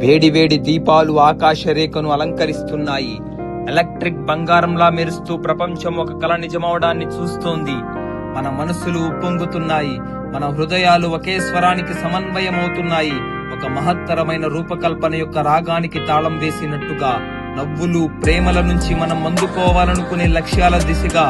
వేడి వేడి దీపాలు ఆకాశ రేఖను అలంకరిస్తున్నాయి. ఎలక్ట్రిక్ బంగారంలా మెరుస్తూ ప్రపంచం ఒక కళ నిజమవడాన్ని చూస్తోంది. మన మనసులు ఉప్పొంగుతున్నాయి. మన హృదయాలు ఒకే స్వరానికి సమన్వయమవుతున్నాయి. ఒక మహత్తరమైన రూపకల్పన యొక్క రాగానికి తాళం వేసినట్టుగా నవ్వులు ప్రేమల నుంచి మనం అందుకోవాలనుకునే లక్ష్యాల దిశగా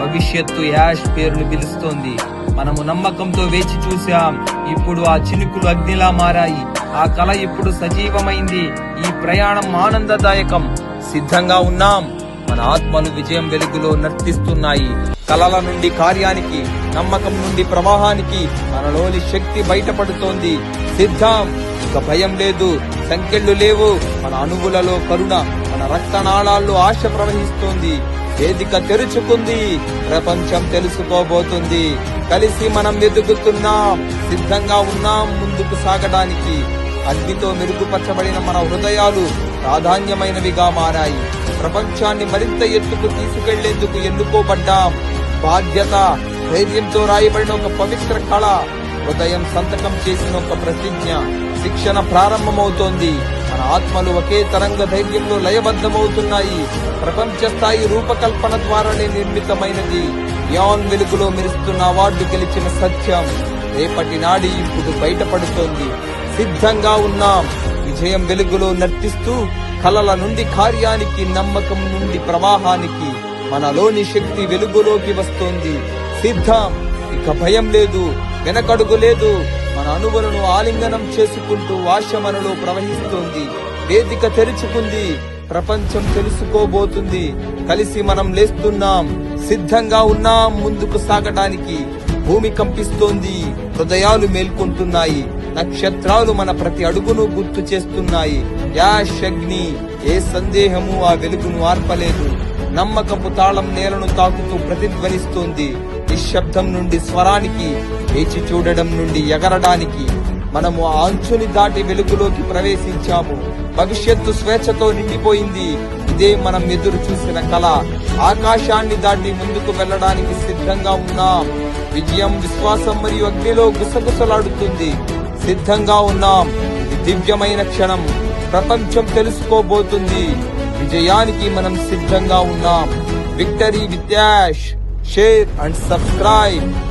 భవిష్యత్తు యాష్ పేరును పిలుస్తోంది. మనము నమ్మకంతో వేచి చూశాం. ఇప్పుడు ఆ చినుకులు అగ్నిలా మారాయి. ఆ కళ ఇప్పుడు సజీవమైంది. ఈ ప్రయాణం ఆనందదాయకం. సిద్ధంగా ఉన్నాం. మన ఆత్మలు విజయం వెలుగులో నర్తిస్తున్నాయి. కలల నుండి కార్యానికి నమ్మకం నుండి ప్రవాహానికి మనలోని శక్తి బయటపడుతోంది. సిద్ధం. ఇక భయం లేదు. సంకెళ్ళు లేవు. మన అణువులలో కరుణ మన రక్తనాళాల్లో ఆశ ప్రవహిస్తోంది. వేదిక తెరుచుకుంది. ప్రపంచం తెలుసుకోబోతుంది. కలిసి మనం ఎదుగుతున్నాం సిద్ధంగా ఉన్నాం ముందుకు సాగడానికి. అగ్నితో మెరుగుపరచబడిన మన హృదయాలు ప్రాధాన్యమైనవిగా మారాయి. ప్రపంచాన్ని మరింత ఎత్తుకు తీసుకెళ్ళేందుకు ఎన్నుకోబడ్డాం. బాధ్యత ధైర్యంతో రాయబడిన ఒక పవిత్ర కళ హృదయం సంతకం చేసిన ఒక ప్రతిజ్ఞ. శిక్షణ ప్రారంభమవుతోంది. మన ఆత్మలు ఒకే తరంగ ధైర్యంలో లయబద్ధమవుతున్నాయి. ప్రపంచ స్థాయి రూపకల్పన ద్వారానే నిర్మితమైనది. యాన్ వెలుగులో మెరుస్తున్న అవార్డు గెలిచిన సత్యం. రేపటి నాడి ఇప్పుడు బయటపడుతోంది. సిద్ధంగా ఉన్నాం. విజయం వెలుగులో నర్తిస్తూ కలల నుండి కార్యానికి నమ్మకం నుండి ప్రవాహానికి మనలోని శక్తి వెలుగులోకి వస్తోంది. సిద్ధం. ఇక భయం లేదు వెనకడుగు లేదు. మన అణువులను ఆలింగనం చేసుకుంటూ ఆశ ప్రవహిస్తోంది. వేదిక తెరుచుకుంది ప్రపంచం తెలుసుకోబోతుంది. కలిసి మనం లేస్తున్నాం సిద్ధంగా ఉన్నాం ముందుకు సాగటానికి. భూమి కంపిస్తోంది హృదయాలు మేల్కొంటున్నాయి నక్షత్రాలు మన ప్రతి అడుగును గుర్తు చేస్తున్నాయి. యాష్ అగ్ని ఏ సందేహము ఆ వెలుగును ఆర్పలేదు. నమ్మకపు తాళం నేలను తాకుతూ ప్రతిధ్వనిస్తోంది. నిశ్శబ్దం నుండి స్వరానికి వేచి చూడడం నుండి ఎగరడానికి. మనము ఆ అంచుని దాటి వెలుగులోకి ప్రవేశించాము. భవిష్యత్తు స్వేచ్ఛతో నిండిపోయింది. ఇదే మనం ఎదురు చూసిన కళ. ఆకాశాన్ని దాటి ముందుకు వెళ్ళడానికి సిద్ధంగా ఉన్నాం. విజయం విశ్వాసం మరియు అగ్నిలో గుసగుసలాడుతుంది. సిద్ధంగా ఉన్నాం. ఇది దివ్యమైన క్షణం. ప్రపంచం తెలుసుకోబోతుంది. విజయానికి మనం సిద్ధంగా ఉన్నాం. విక్టరీ విత్యాష్ షేర్ అండ్ సబ్స్క్రైబ్